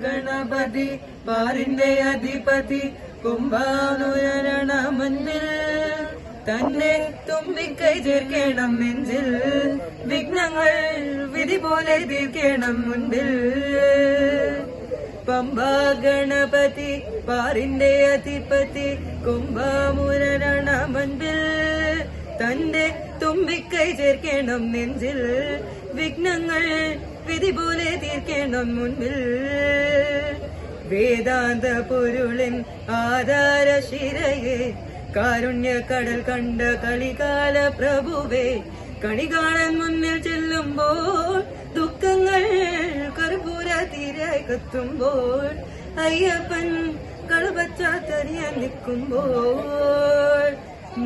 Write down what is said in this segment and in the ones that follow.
ഗണപതി പാറിന്റെ അധിപതി കുംഭാനുയരണ മുന്നിൽ തന്നെ തുമ്പിക്കൈ ചേർക്കണം നെഞ്ചിൽ. വിഘ്നങ്ങൾ വിധി പോലെ തീർക്കണം മുൻപിൽ. പമ്പ ഗണപതി പാറിന്റെ അധിപതി കുംഭമുരണ മുൻപിൽ തന്റെ തുമ്പിക്കൈ ചേർക്കണം നെഞ്ചിൽ. വിഘ്നങ്ങൾ വിധി പോലെ തീർക്കണം മുൻപിൽ വേദാന്ത പൊരുളിൻ ആധാര ശിരയെ കാരുണ്യ കടൽ കണ്ട കളികാല പ്രഭുവേ കണി കാണാൻ മുന്നിൽ ചെല്ലുമ്പോൾ ദുഃഖങ്ങൾ കർപ്പൂര തീരായി കത്തുമ്പോൾ അയ്യപ്പൻ കളപച്ചാത്തറിയാൻ നിൽക്കുമ്പോൾ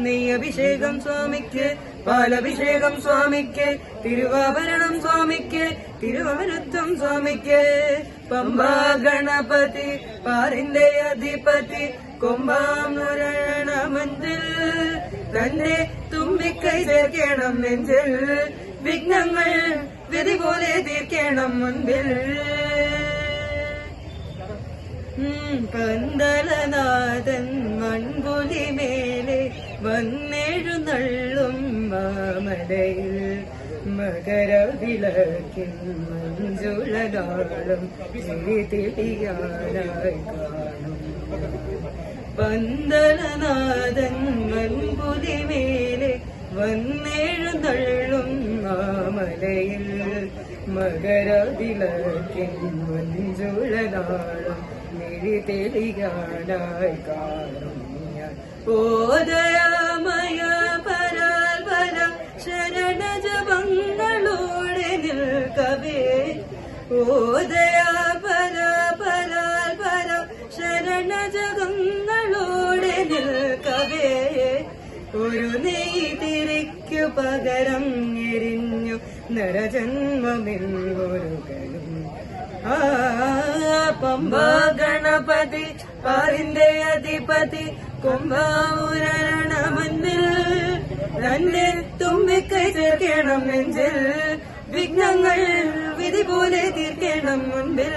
നെയ്യഭിഷേകം സ്വാമിക്ക് പാലഭിഷേകം സ്വാമിക്ക് തിരുവാഭരണം സ്വാമിക്ക് തിരുവനന്തം സ്വാമിക്ക്. പമ്പാ ഗണപതി പാറിന്റെ അധിപതി കൊമ്പാമുരണ മഞ്ചിൽ. തന്നെ തുമ്പിക്കൈ ചേർക്കണം നെഞ്ചിൽ. വിഘ്നങ്ങൾ വിധി പോലെ തീർക്കണം മുൻപിൽ. പന്തലനാഥൻ മൺപുലി മേലെ വന്നെഴുന്നള്ളും മാമലയിൽ മകരവിളക്കിൻ മഞ്ജുളകാളം തിരിയാനായി കാണും. പന്തളനാഥൻ മൺപുലി മേലെ വന്നെഴുന്നള്ളും മാമലയിൽ മകരവിളക്കിൻ മഞ്ജുളനാളം മിഴി തെളിയാനായി കാണും ഓദയമയ ഓദയ പര പരാൽ പകരം എരിഞ്ഞു നരജന്മമെന്നൊരുകലും ആ പമ്പ ഗണപതി പാറിന്റെ അധിപതി കുംഭമുരണ മുന്നിൽ തന്നെ തുമ്പിക്കൈ ചേർക്കണം നെഞ്ചിൽ. വിഘ്നങ്ങൾ വിധി പോലെ തീർക്കണം മുൻപിൽ.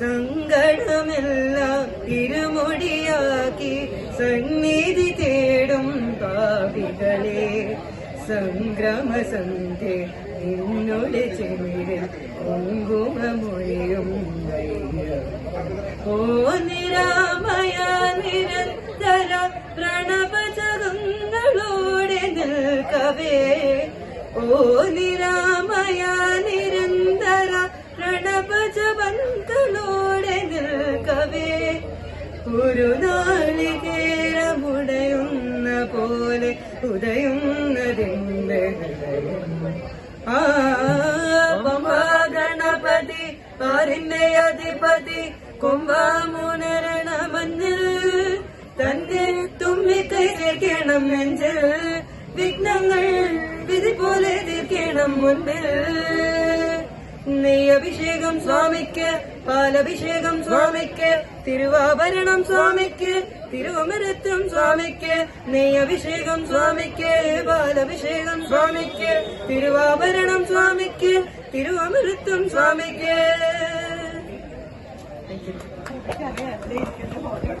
സങ്കടമെല്ലാം ഇരുമുടിയാക്കി സന്നിധി തേടും പാപികളെ. സംഗ്രമസന്ധി നിന്നുടെ ചെവിടിൽ കുങ്കുമമൊഴിയും ഓ ഓ നിരാമയ നിരന്തര പ്രണവജപങ്ങളോടെ നിൽക്കവേ. ഒരു നാളികേരമുടയുന്ന പോലെ ഉദയുന്നതിന്റെ ഹൃദയം ആ ഗണപതി പാറിന്റെ അധിപതി കുംഭമുണരണ മഞ്ഞിൽ തന്റെ തുമ്പിക്കൈ ചേർക്കണം നെഞ്ചിൽ വിഘ്നങ്ങൾ വിധി പോലെ തീർക്കണം മുൻപിൽ. നെയ്യഭിഷേകം സ്വാമിക്ക് പാലഭിഷേകം സ്വാമിക്ക് തിരുവാഭരണം സ്വാമിക്ക് തിരുവമരത്വം സ്വാമിക്ക് നെയ്യഭിഷേകം സ്വാമിക്ക് പാലഭിഷേകം സ്വാമിക്ക് തിരുവാഭരണം സ്വാമിക്ക് തിരുവമരത്വം സ്വാമിക്ക്.